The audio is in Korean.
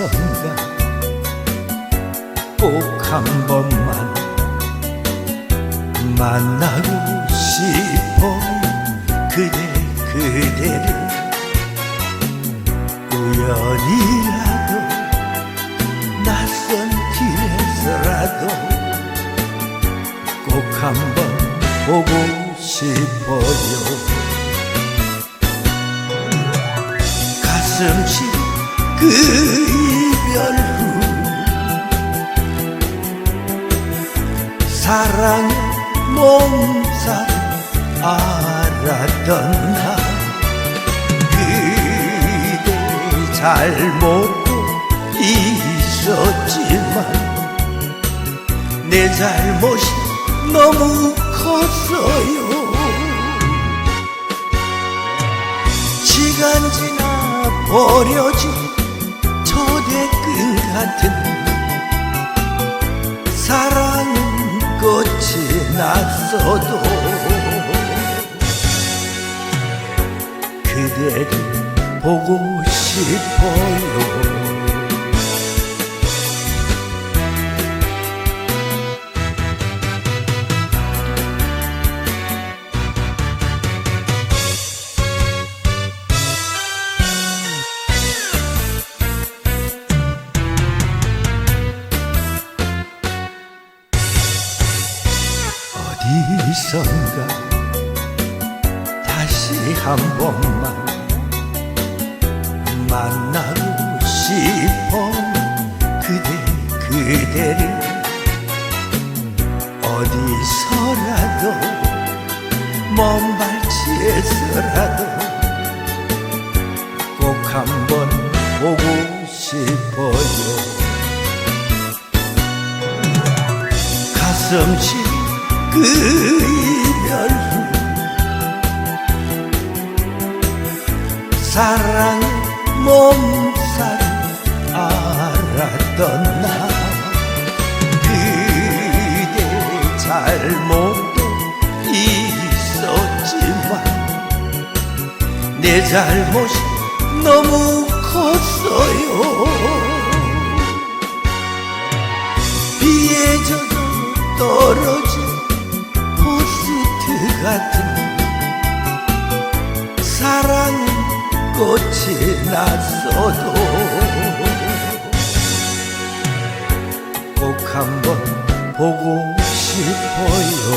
어디선가 꼭한 번만 만나고 싶어. 그대 그대를 우연이라도 낯선 길에서라도 꼭 한 번 보고 싶어요. 가슴 시그 사랑의 몸살 알았던 나 그대 잘못도 있었지만 내 잘못이 너무 컸어요. 시간 지나 버려진 초대금 같은 사랑 은 끝이 났어도 그대를 보고 싶어요 어디선가? 다시 한 번만 만나고 싶어. 그대 그대를 어디서라도 먼 발치에서라도 꼭 한번 보고 싶어요. 가슴 시 그 이별 후 사랑의 몸살 알았던 나 그대 잘못도 있었지만 내 잘못이 너무 컸어요. 비에 젖어 떨어진 꽃이 났어도 꼭 한번 보고 싶어요